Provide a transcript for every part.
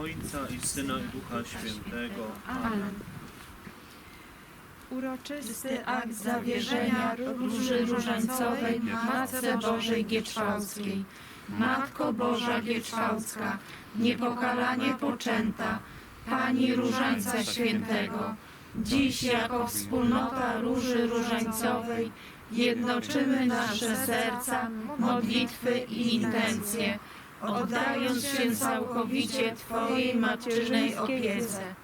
Ojca i Syna i Ducha Świętego. Amen. Uroczysty akt zawierzenia Róży Różańcowej Matce Bożej Gieczwałckiej. Matko Boża Gieczwałcka, niepokalanie poczęta, Pani Różańca Świętego, dziś jako wspólnota Róży Różańcowej jednoczymy nasze serca, modlitwy i intencje, oddając się całkowicie Twojej matczynej opiece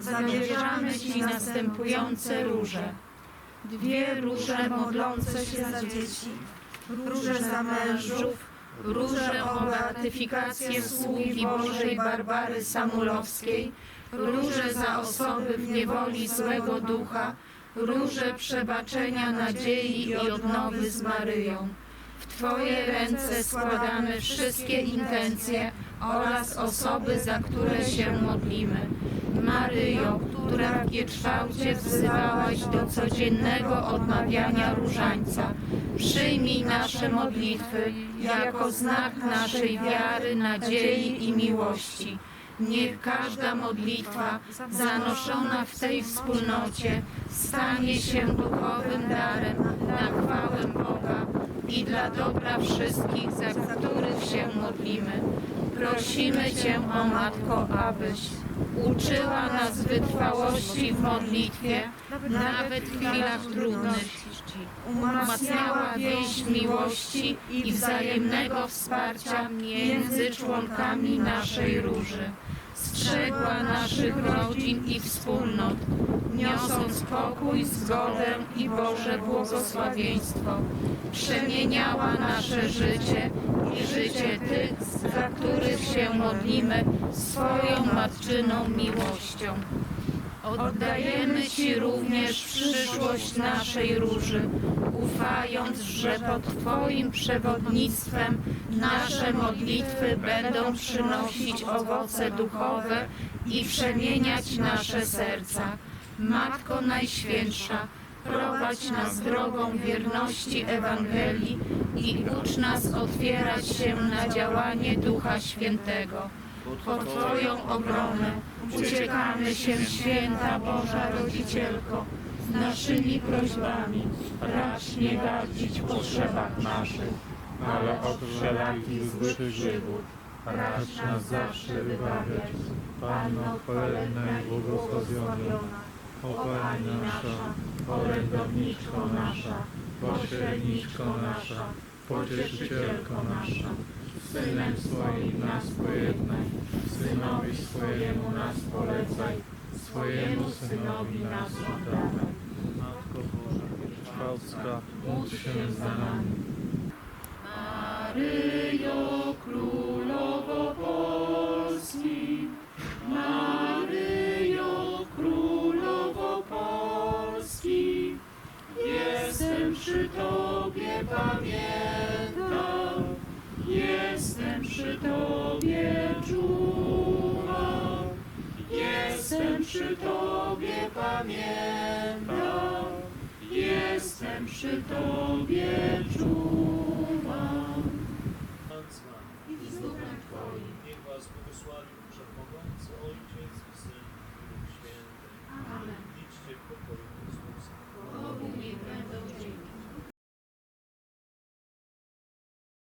zawierzamy Ci następujące róże. Dwie róże modlące się za dzieci, róże za mężów, róże o beatyfikację sługi Bożej Barbary Samulowskiej, róże za osoby w niewoli złego ducha, róże przebaczenia nadziei i odnowy z Maryją. Twoje ręce składamy wszystkie intencje oraz osoby, za które się modlimy. Maryjo, która w Gieczwałcie wzywałaś do codziennego odmawiania różańca, przyjmij nasze modlitwy jako znak naszej wiary, nadziei i miłości. Niech każda modlitwa zanoszona w tej wspólnocie stanie się duchowym darem na chwałę Boga i dla dobra wszystkich, za których się modlimy. Prosimy Cię, o Matko, abyś uczyła nas wytrwałości w modlitwie, nawet w chwilach trudnych, umacniała więź miłości i wzajemnego wsparcia między członkami naszej róży. Strzegła naszych rodzin i wspólnot, niosąc pokój, zgodę i Boże błogosławieństwo. Przemieniała nasze życie i życie tych, za których się modlimy swoją matczyną miłością. Oddajemy Ci również przyszłość naszej róży, ufając, że pod Twoim przewodnictwem nasze modlitwy będą przynosić owoce duchowe i przemieniać nasze serca. Matko Najświętsza, prowadź nas drogą wierności Ewangelii i ucz nas otwierać się na działanie Ducha Świętego. Pod Twoją obronę uciekamy się, święta Boża Rodzicielko, z naszymi prośbami. Racz nie gardzić potrzebach naszych, ale od wszelakich złych przygód racz nas zawsze wybawiać. Panno chwalebna i błogosławiona, o Pani nasza, orędowniczko nasza, pośredniczko nasza, pocieszycielko nasza, Synem swoim nas pojednaj, Synowi swojemu nas polecaj, swojemu Synowi nas oddawaj. Matko Boża Gieczwałcka, Módl się za nami. Maryjo, Królowo Polski, Maryjo, Królowo Polski, jestem przy Tobie, pamiętam, przy Tobie pamiętam, jestem przy Tobie czuwam. Pan z Wami i z Duchem Twoim. Niech Was błogosławił Wszechmogący Ojciec i Syn